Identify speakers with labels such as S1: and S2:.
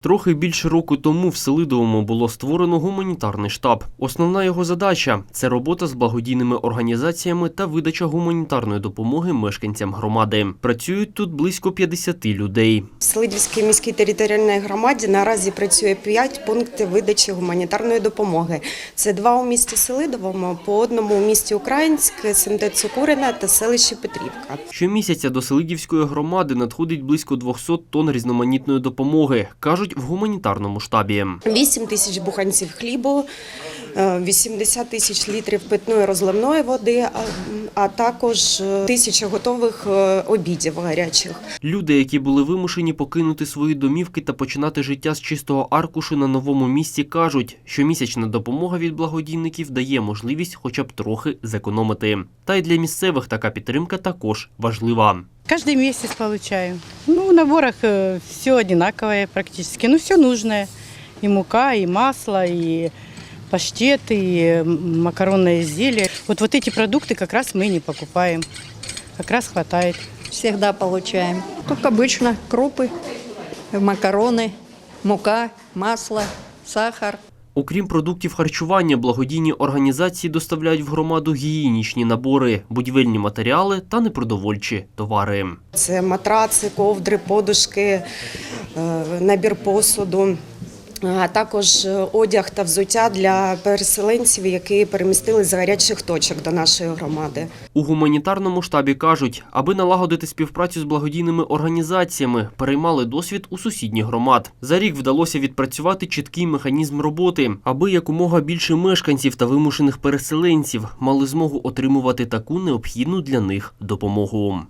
S1: Трохи більше року тому в Селидовому було створено гуманітарний штаб. Основна його задача це робота з благодійними організаціями та видача гуманітарної допомоги мешканцям громади. Працюють тут близько 50 людей.
S2: В Селидівській міській територіальній громаді наразі працює 5 пунктів видачі гуманітарної допомоги. Це два у місті Селидовому, по одному у місті Українськ, СМТ Цукурина та селище Петрівка.
S1: Щомісяця до Селидівської громади надходить близько 200 тонн різноманітної допомоги, кажуть в гуманітарному штабі.
S2: 8 тисяч буханців хлібу, е, 80 тисяч літрів питної розливної води, а- а також е, тисяча готових е, обідів гарячих.
S1: Люди, які були вимушені покинути свої домівки та починати життя з чистого аркушу на новому місці, кажуть, що місячна допомога від благодійників дає можливість хоча б трохи зекономити. Та й для місцевих така підтримка також важлива.
S3: Каждый месяц получаю. Ну, в наборах все одинаковое практически. Ну, все нужное. И мука, и масло, и паштет, и м, макаронные изделия. Вот, вот эти продукты как раз мы не покупаем. Как раз хватает.
S4: Всегда получаем. Как обычно, крупы, макароны, мука, масло, сахар.
S1: Окрім продуктів харчування, благодійні організації доставляють в громаду гігієнічні набори, будівельні матеріали та непродовольчі товари.
S2: Це матраци, ковдри, подушки, е, набір посуду. А також е, одяг та взуття для переселенців, які перемістили з гарячих точок до нашої громади.
S1: У гуманітарному штабі кажуть, аби налагодити співпрацю з благодійними організаціями, переймали досвід у сусідніх громад. За рік вдалося відпрацювати чіткий механізм роботи, аби якомога більше мешканців та вимушених переселенців мали змогу отримувати таку необхідну для них допомогу.